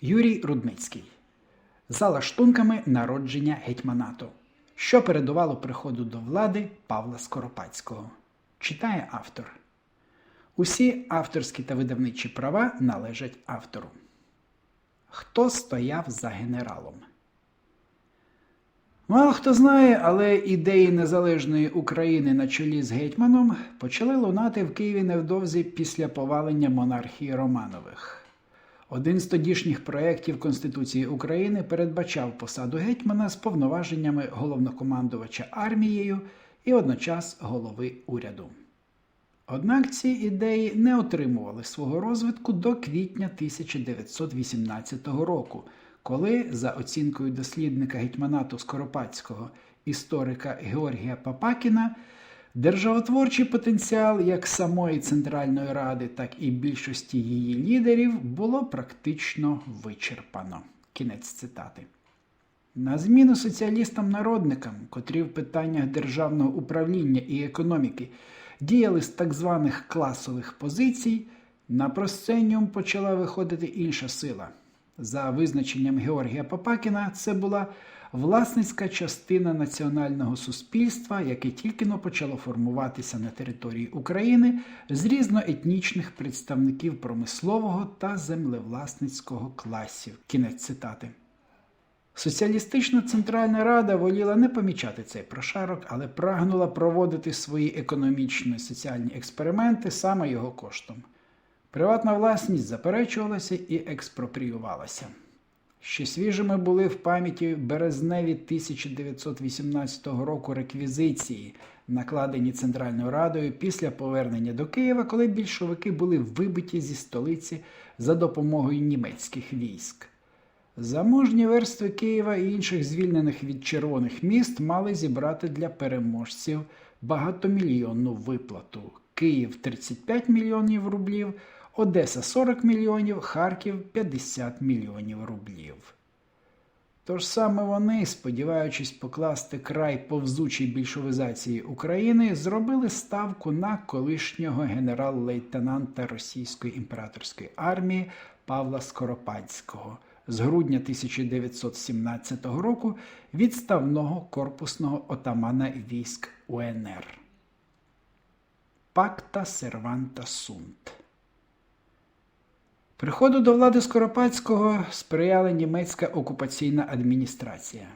Юрій Рудницький. За лаштунками народження гетьманату, що передувало приходу до влади Павла Скоропадського. Читає автор. Усі авторські та видавничі права належать автору. Хто стояв за генералом? Мало хто знає, але ідеї незалежної України на чолі з гетьманом почали лунати в Києві невдовзі після повалення монархії Романових. Один з тодішніх проєктів Конституції України передбачав посаду гетьмана з повноваженнями головнокомандувача армією і водночас голови уряду. Однак ці ідеї не отримували свого розвитку до квітня 1918 року, коли, за оцінкою дослідника гетьманату Скоропадського історика Георгія Папакіна, державотворчий потенціал як самої Центральної Ради, так і більшості її лідерів було практично вичерпано. Кінець цитати. На зміну соціалістам-народникам, котрі в питаннях державного управління і економіки діяли з так званих класових позицій, на просценіум почала виходити інша сила. За визначенням Георгія Попакіна, це була власницька частина національного суспільства, яке тільки но почало формуватися на території України з різноетнічних представників промислового та землевласницького класів. Кінець цитати. Соціалістична Центральна Рада воліла не помічати цей прошарок, але прагнула проводити свої економічні і соціальні експерименти саме його коштом. Приватна власність заперечувалася і експропріювалася. Ще свіжими були в пам'яті березневі 1918 року реквізиції, накладені Центральною Радою після повернення до Києва, коли більшовики були вибиті зі столиці за допомогою німецьких військ. Заможні верстви Києва і інших звільнених від червоних міст мали зібрати для переможців багатомільйонну виплату. Київ 35 мільйонів рублів, Одеса 40 мільйонів, Харків 50 мільйонів рублів. Тож саме вони, сподіваючись покласти край повзучій більшовизації України, зробили ставку на колишнього генерал-лейтенанта Російської імператорської армії Павла Скоропадського з грудня 1917 року відставного корпусного отамана військ УНР. Пакта Серванта Сунт. Приходу до влади Скоропадського сприяла німецька окупаційна адміністрація.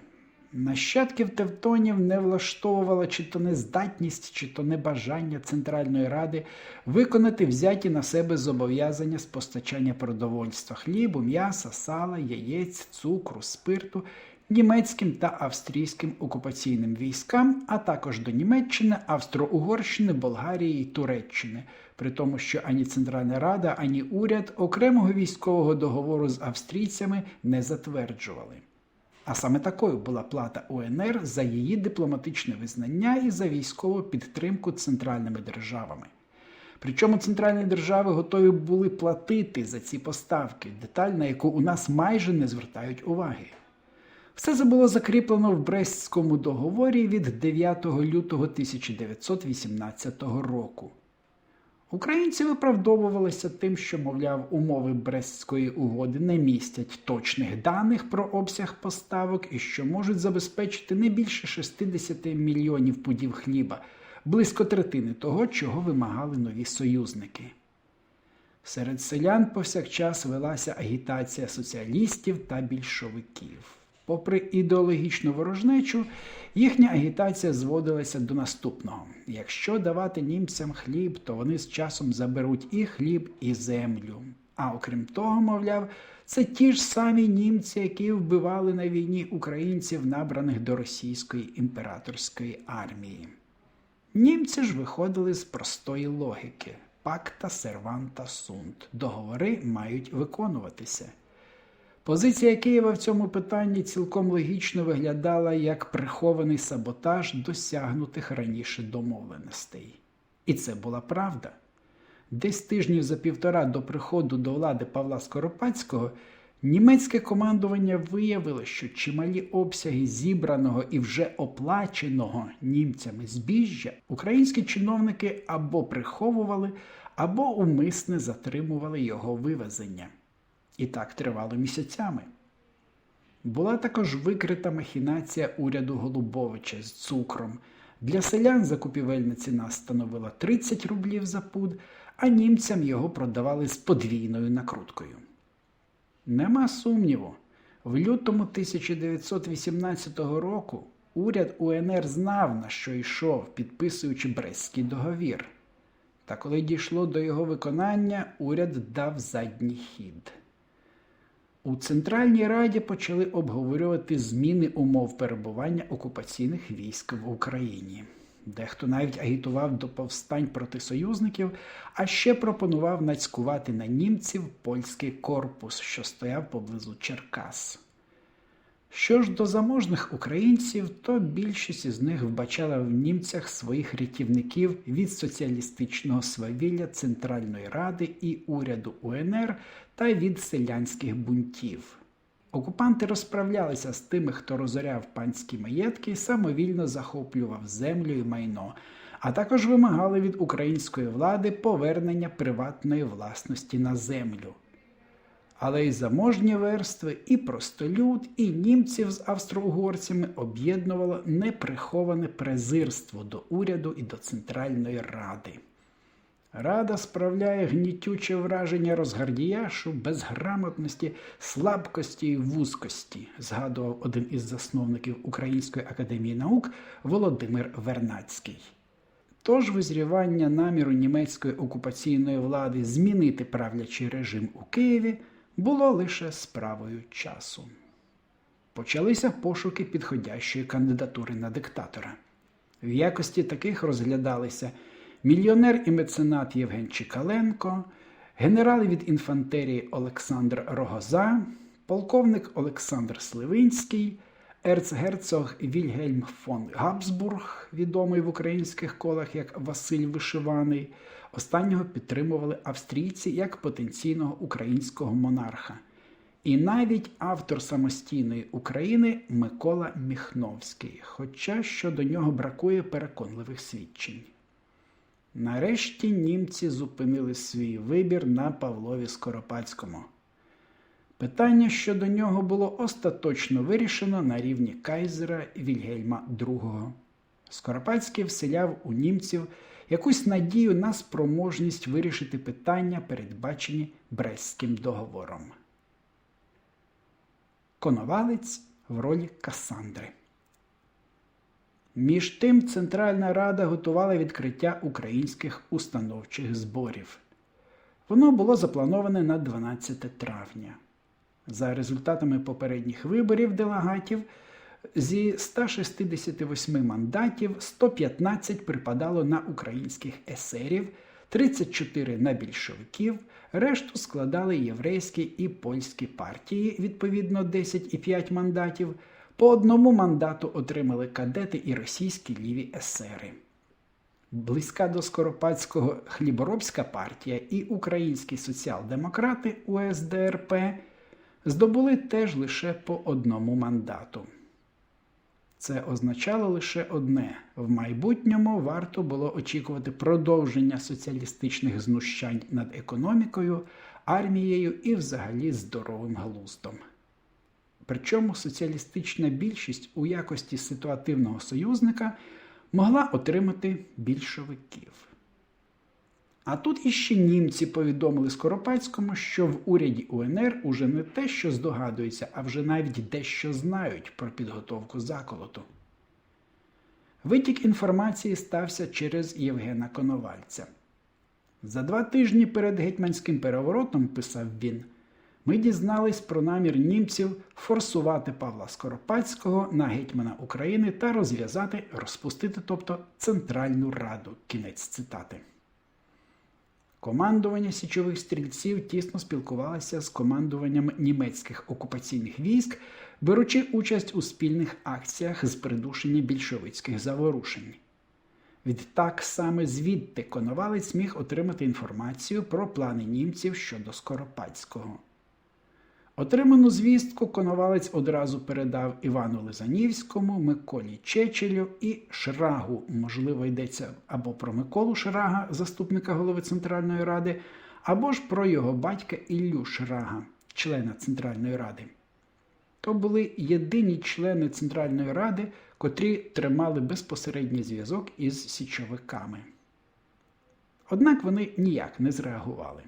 Нащадків Тевтонів не влаштовувала чи то нездатність, чи то небажання Центральної Ради виконати взяті на себе зобов'язання з постачання продовольства хлібу, м'яса, сала, яєць, цукру, спирту німецьким та австрійським окупаційним військам, а також до Німеччини, Австро-Угорщини, Болгарії і Туреччини, при тому, що ані Центральна Рада, ані уряд окремого військового договору з австрійцями не затверджували. А саме такою була плата УНР за її дипломатичне визнання і за військову підтримку центральними державами. Причому центральні держави готові були платити за ці поставки, деталь на яку у нас майже не звертають уваги. Все це було закріплено в Брестському договорі від 9 лютого 1918 року. Українці виправдовувалися тим, що, мовляв, умови Брестської угоди не містять точних даних про обсяг поставок і що можуть забезпечити не більше 60 мільйонів пудів хліба, близько третини того, чого вимагали нові союзники. Серед селян повсякчас велася агітація соціалістів та більшовиків. Попри ідеологічну ворожнечу, їхня агітація зводилася до наступного: якщо давати німцям хліб, то вони з часом заберуть і хліб, і землю. А окрім того, мовляв, це ті ж самі німці, які вбивали на війні українців, набраних до російської імператорської армії. Німці ж виходили з простої логіки: пакта серванта сунт. Договори мають виконуватися. Позиція Києва в цьому питанні цілком логічно виглядала як прихований саботаж досягнутих раніше домовленостей. І це була правда. Десь тижнів за півтора до приходу до влади Павла Скоропадського німецьке командування виявило, що чималі обсяги зібраного і вже оплаченого німцями збіжжя українські чиновники або приховували, або умисне затримували його вивезення. І так тривало місяцями. Була також викрита махінація уряду Голубовича з цукром. Для селян закупівельна ціна становила 30 рублів за пуд, а німцям його продавали з подвійною накруткою. Нема сумніву, в лютому 1918 року уряд УНР знав, на що йшов, підписуючи Брестський договір. Та коли дійшло до його виконання, уряд дав задній хід. У Центральній Раді почали обговорювати зміни умов перебування окупаційних військ в Україні. Дехто навіть агітував до повстань проти союзників, а ще пропонував нацькувати на німців польський корпус, що стояв поблизу Черкас. Що ж до заможних українців, то більшість із них вбачала в німцях своїх рятівників від соціалістичного свавілля Центральної Ради і уряду УНР та від селянських бунтів. Окупанти розправлялися з тими, хто розоряв панські маєтки, самовільно захоплював землю і майно, а також вимагали від української влади повернення приватної власності на землю. Але й заможні верстви, і простолюд, і німців з австро-угорцями об'єднувало неприховане презирство до уряду і до Центральної Ради. Рада справляє гнітюче враження розгардіяшу, безграмотності, слабкості і вузкості, згадував один із засновників Української академії наук Володимир Вернацький. Тож визрівання наміру німецької окупаційної влади змінити правлячий режим у Києві було лише справою часу. Почалися пошуки підходящої кандидатури на диктатора. В якості таких розглядалися мільйонер і меценат Євген Чикаленко, генерал від інфантерії Олександр Рогоза, полковник Олександр Сливинський, ерцгерцог Вільгельм фон Габсбург, відомий в українських колах як Василь Вишиваний. Останнього підтримували австрійці як потенційного українського монарха. І навіть автор самостійної України Микола Міхновський, хоча щодо нього бракує переконливих свідчень. Нарешті німці зупинили свій вибір на Павлові Скоропадському. Питання щодо нього було остаточно вирішено на рівні Кайзера Вільгельма II. Скоропадський вселяв у німців якусь надію на спроможність вирішити питання, передбачені Брестським договором. Коновалець в ролі Касандри. Між тим Центральна Рада готувала відкриття українських установчих зборів. Воно було заплановане на 12 травня. За результатами попередніх виборів делегатів зі 168 мандатів 115 припадало на українських есерів, 34 на більшовиків, решту складали єврейські і польські партії, відповідно 10 і 5 мандатів. По одному мандату отримали кадети і російські ліві есери. Близька до Скоропадського хліборобська партія і українські соціал-демократи УСДРП здобули теж лише по одному мандату. Це означало лише одне: в майбутньому варто було очікувати продовження соціалістичних знущань над економікою, армією і взагалі здоровим глуздом. Причому соціалістична більшість у якості ситуативного союзника могла отримати більшовиків. А тут іще німці повідомили Скоропадському, що в уряді УНР уже не те, що здогадуються, а вже навіть дещо знають про підготовку заколоту. Витік інформації стався через Євгена Коновальця. За два тижні перед гетьманським переворотом, писав він, ми дізнались про намір німців форсувати Павла Скоропадського на гетьмана України та розв'язати, розпустити, тобто Центральну Раду. Кінець цитати. Командування січових стрільців тісно спілкувалося з командуванням німецьких окупаційних військ, беручи участь у спільних акціях з придушення більшовицьких заворушень. Відтак саме звідти Коновалець міг отримати інформацію про плани німців щодо Скоропадського. Отриману звістку Коновалець одразу передав Івану Лизанівському, Миколі Чечелю і Шрагу. Можливо, йдеться або про Миколу Шрага, заступника голови Центральної Ради, або ж про його батька Іллю Шрага, члена Центральної Ради. То були єдині члени Центральної Ради, котрі тримали безпосередній зв'язок із січовиками. Однак вони ніяк не зреагували.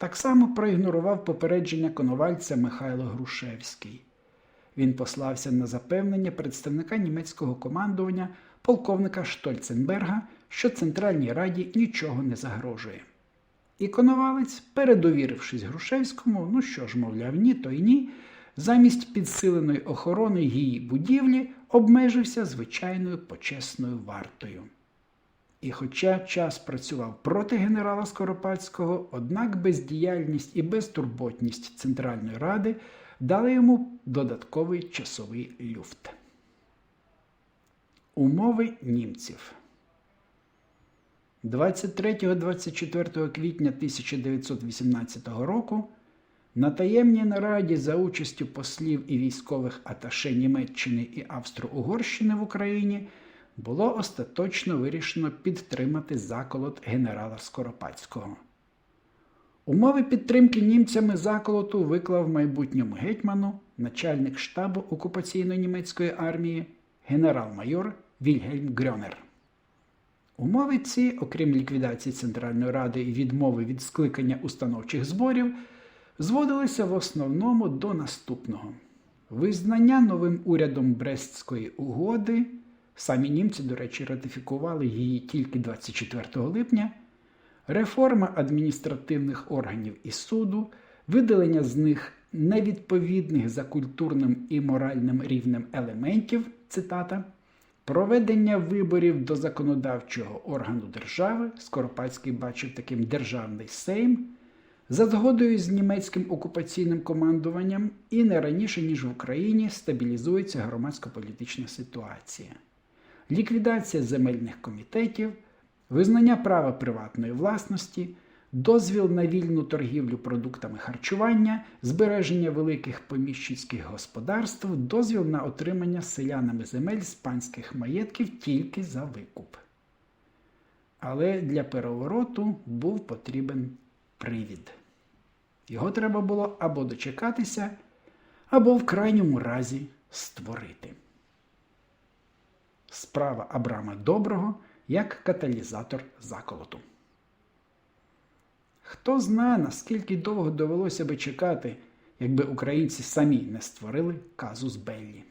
Так само проігнорував попередження коновальця Михайло Грушевський. Він послався на запевнення представника німецького командування полковника Штольценберга, що Центральній Раді нічого не загрожує. І коновалець, передовірившись Грушевському, ну що ж, мовляв, ні, то й ні, замість підсиленої охорони її будівлі обмежився звичайною почесною вартою. І хоча час працював проти генерала Скоропадського, однак бездіяльність і безтурботність Центральної Ради дали йому додатковий часовий люфт. Умови німців 23-24 квітня 1918 року на таємній нараді за участю послів і військових аташе Німеччини і Австро-Угорщини в Україні було остаточно вирішено підтримати заколот генерала Скоропадського. Умови підтримки німцями заколоту виклав майбутньому гетьману начальник штабу окупаційної німецької армії генерал-майор Вільгельм Грьонер. Умови ці, окрім ліквідації Центральної Ради і відмови від скликання установчих зборів, зводилися в основному до наступного: визнання новим урядом Брестської угоди. Самі німці, до речі, ратифікували її тільки 24 липня, реформа адміністративних органів і суду, видалення з них невідповідних за культурним і моральним рівнем елементів, цитата, проведення виборів до законодавчого органу держави, Скоропадський бачив таким державний сейм, за згодою з німецьким окупаційним командуванням і не раніше, ніж в Україні, стабілізується громадсько-політична ситуація ліквідація земельних комітетів, визнання права приватної власності, дозвіл на вільну торгівлю продуктами харчування, збереження великих поміщицьких господарств, дозвіл на отримання селянами земель з панських маєтків тільки за викуп. Але для перевороту був потрібен привід. Його треба було або дочекатися, або в крайньому разі створити справа Абрама Доброго як каталізатор заколоту. Хто знає, наскільки довго довелося би чекати, якби українці самі не створили казус Беллі.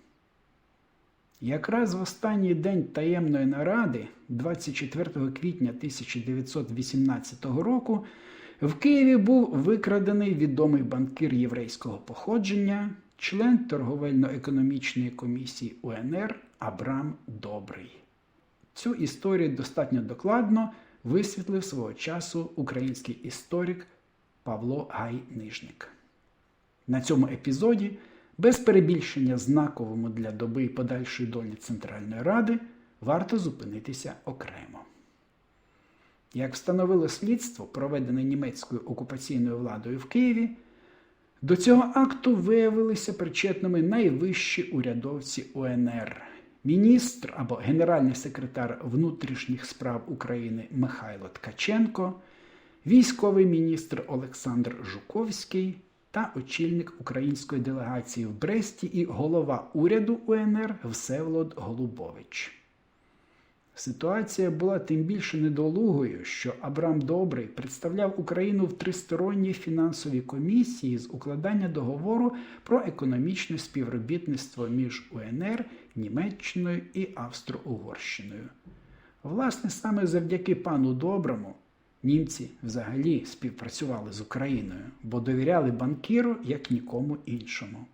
Якраз в останній день таємної наради, 24 квітня 1918 року, в Києві був викрадений відомий банкір єврейського походження, член торговельно-економічної комісії УНР Абрам Добрий. Цю історію достатньо докладно висвітлив свого часу український історик Павло Гай-Нижник. На цьому епізоді, без перебільшення знаковому для доби і подальшої долі Центральної Ради, варто зупинитися окремо. Як встановило слідство, проведене німецькою окупаційною владою в Києві, до цього акту виявилися причетними найвищі урядовці УНР міністр або генеральний секретар внутрішніх справ України Михайло Ткаченко, військовий міністр Олександр Жуковський та очільник української делегації в Бресті і голова уряду УНР Всеволод Голубович. Ситуація була тим більше недолугою, що Абрам Добрий представляв Україну в тристоронній фінансовій комісії з укладання договору про економічне співробітництво між УНР, Німеччиною і Австро-Угорщиною. Власне, саме завдяки пану Доброму німці взагалі співпрацювали з Україною, бо довіряли банкіру як нікому іншому.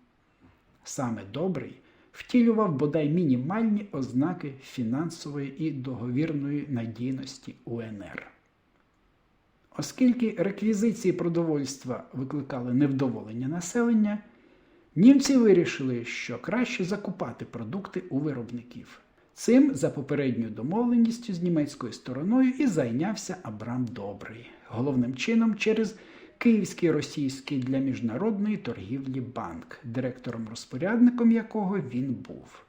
Саме добрий втілював бодай мінімальні ознаки фінансової і договірної надійності УНР. Оскільки реквізиції продовольства викликали невдоволення населення, німці вирішили, що краще закупати продукти у виробників. Цим за попередньою домовленістю з німецькою стороною і зайнявся Абрам Добрий, головним чином через Київський російський для міжнародної торгівлі банк, директором-розпорядником якого він був.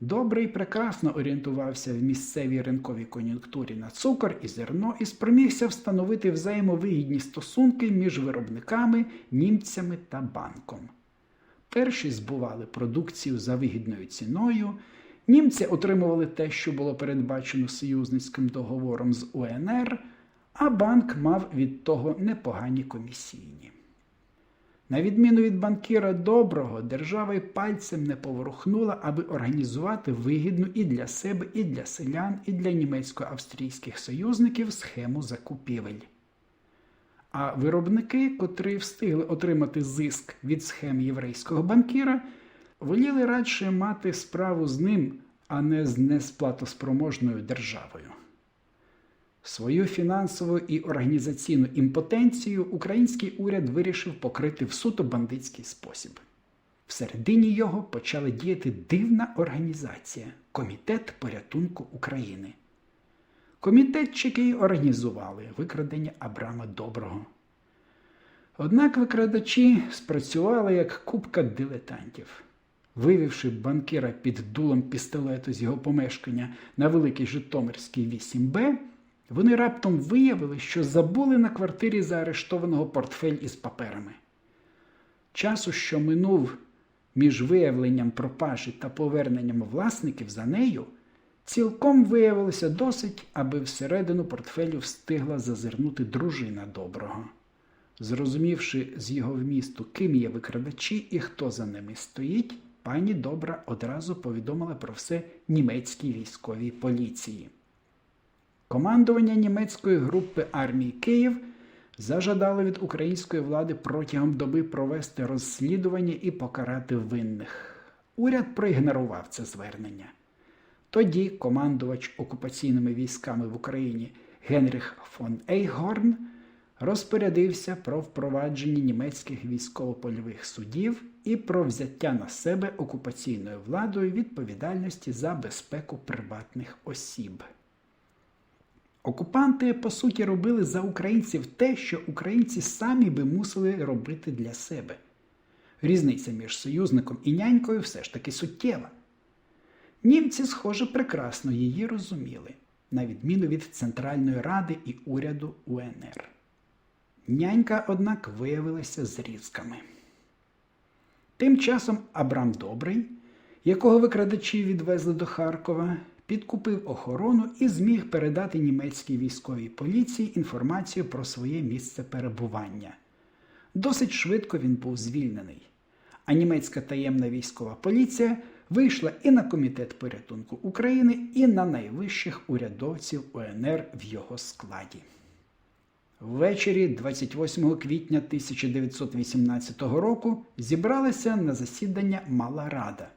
Добрий прекрасно орієнтувався в місцевій ринковій кон'юнктурі на цукор і зерно і спромігся встановити взаємовигідні стосунки між виробниками, німцями та банком. Перші збували продукцію за вигідною ціною. Німці отримували те, що було передбачено союзницьким договором з УНР, а банк мав від того непогані комісійні. На відміну від банкіра доброго, держава й пальцем не поворухнула, аби організувати вигідну і для себе, і для селян, і для німецько-австрійських союзників схему закупівель. А виробники, котрі встигли отримати зиск від схем єврейського банкіра, воліли радше мати справу з ним, а не з несплатоспроможною державою. Свою фінансову і організаційну імпотенцію український уряд вирішив покрити в суто бандитський спосіб. Всередині його почала діяти дивна організація Комітет порятунку України. Комітетчики організували викрадення Абрама Доброго. Однак викрадачі спрацювали як купка дилетантів. Вивівши банкіра під дулом пістолету з його помешкання на Великий Житомирський 8Б, вони раптом виявили, що забули на квартирі заарештованого портфель із паперами. Часу, що минув між виявленням пропажі та поверненням власників за нею, цілком виявилося досить, аби всередину портфелю встигла зазирнути дружина доброго. Зрозумівши з його вмісту, ким є викрадачі і хто за ними стоїть, пані Добра одразу повідомила про все німецькій військовій поліції. Командування німецької групи армії Київ зажадало від української влади протягом доби провести розслідування і покарати винних. Уряд проігнорував це звернення. Тоді командувач окупаційними військами в Україні Генріх фон Ейхгорн розпорядився про впровадження німецьких військово-польових судів і про взяття на себе окупаційною владою відповідальності за безпеку приватних осіб. Окупанти, по суті, робили за українців те, що українці самі би мусили робити для себе. Різниця між союзником і нянькою все ж таки суттєва. Німці, схоже, прекрасно її розуміли, на відміну від Центральної Ради і уряду УНР. Нянька, однак, виявилася зрізками. Тим часом Абрам Добрий, якого викрадачі відвезли до Харкова, підкупив охорону і зміг передати німецькій військовій поліції інформацію про своє місце перебування. Досить швидко він був звільнений, а німецька таємна військова поліція вийшла і на Комітет порятунку України, і на найвищих урядовців УНР в його складі. Ввечері 28 квітня 1918 року зібралася на засідання Мала Рада,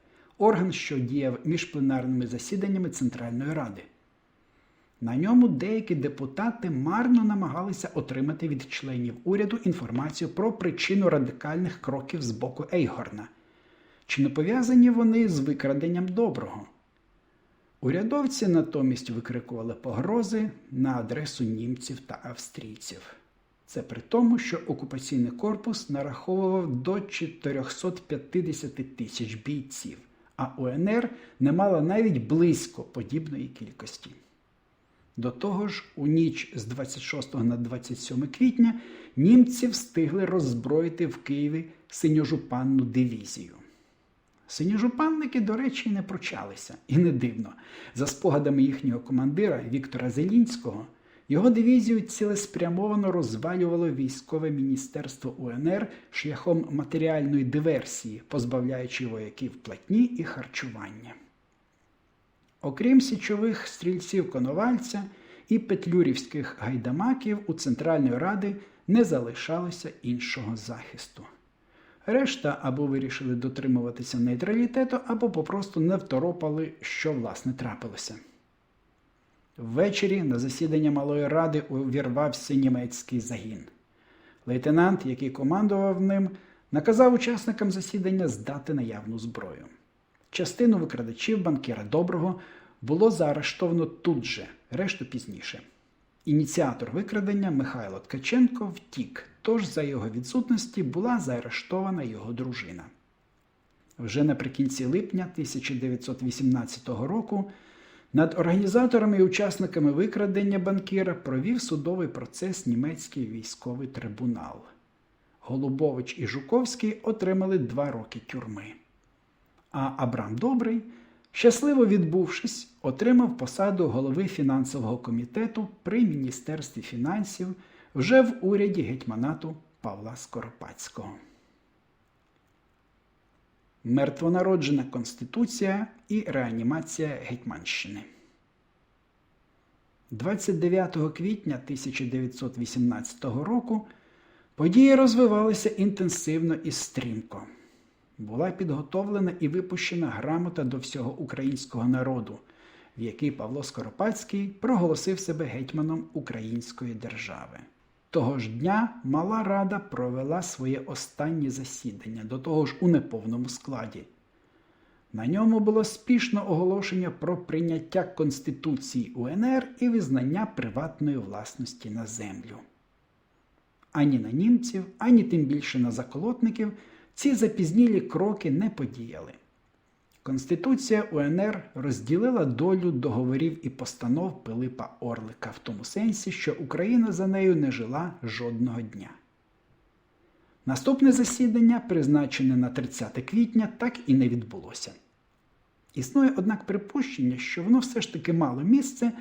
орган, що діяв між пленарними засіданнями Центральної Ради. На ньому деякі депутати марно намагалися отримати від членів уряду інформацію про причину радикальних кроків з боку Ейгорна. Чи не пов'язані вони з викраденням доброго? Урядовці натомість викрикували погрози на адресу німців та австрійців. Це при тому, що окупаційний корпус нараховував до 450 тисяч бійців, а УНР не мала навіть близько подібної кількості. До того ж, у ніч з 26 на 27 квітня німці встигли роззброїти в Києві синьожупанну дивізію. Синьожупанники, до речі, не прочалися, і не дивно. За спогадами їхнього командира Віктора Зелінського, його дивізію цілеспрямовано розвалювало військове міністерство УНР шляхом матеріальної диверсії, позбавляючи вояків платні і харчування. Окрім січових стрільців Коновальця і петлюрівських гайдамаків, у Центральної Ради не залишалося іншого захисту. Решта або вирішили дотримуватися нейтралітету, або попросту не второпали, що власне трапилося. Ввечері на засідання Малої Ради увірвався німецький загін. Лейтенант, який командував ним, наказав учасникам засідання здати наявну зброю. Частину викрадачів банкіра Доброго було заарештовано тут же, решту пізніше. Ініціатор викрадення Михайло Ткаченко втік, тож за його відсутності була заарештована його дружина. вже наприкінці липня 1918 року над організаторами і учасниками викрадення банкіра провів судовий процес німецький військовий трибунал. Голубович і Жуковський отримали два роки тюрми. А Абрам Добрий, щасливо відбувшись, отримав посаду голови фінансового комітету при Міністерстві фінансів вже в уряді гетьманату Павла Скоропадського. Мертвонароджена Конституція і реанімація Гетьманщини. 29 квітня 1918 року події розвивалися інтенсивно і стрімко. Була підготовлена і випущена грамота до всього українського народу, в якій Павло Скоропадський проголосив себе гетьманом Української держави. Того ж дня Мала Рада провела своє останнє засідання, до того ж у неповному складі. На ньому було спішно оголошення про прийняття Конституції УНР і визнання приватної власності на землю. Ані на німців, ані тим більше на заколотників ці запізнілі кроки не подіяли. Конституція УНР розділила долю договорів і постанов Пилипа Орлика в тому сенсі, що Україна за нею не жила жодного дня. Наступне засідання, призначене на 30 квітня, так і не відбулося. Існує, однак, припущення, що воно все ж таки мало місце,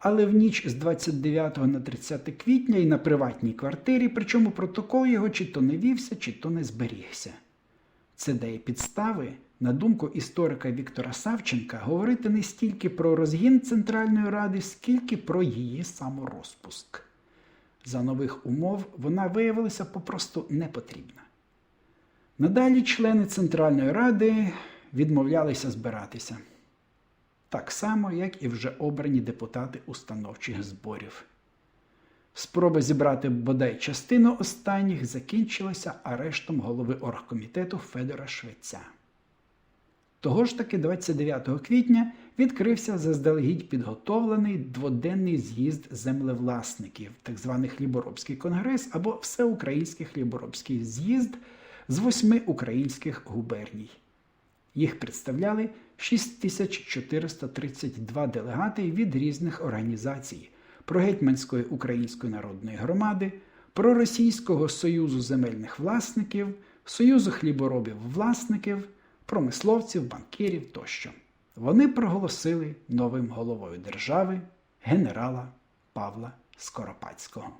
але в ніч з 29 на 30 квітня і на приватній квартирі, причому протокол його чи то не вівся, чи то не зберігся. Це дає підстави, на думку історика Віктора Савченка, говорити не стільки про розгін Центральної Ради, скільки про її саморозпуск. За нових умов вона виявилася попросту непотрібна. Надалі члени Центральної Ради відмовлялися збиратися. Так само, як і вже обрані депутати установчих зборів. Спроба зібрати бодай частину останніх закінчилася арештом голови оргкомітету Федора Швеця. Того ж таки 29 квітня відкрився заздалегідь підготовлений дводенний з'їзд землевласників, так званий Хліборобський конгрес або Всеукраїнський хліборобський з'їзд з восьми українських губерній. Їх представляли 6432 делегати від різних організацій прогетьманської Української народної громади, Проросійського Союзу земельних власників, Союзу хліборобів-власників, промисловців, банкірів тощо. Вони проголосили новим головою держави генерала Павла Скоропадського.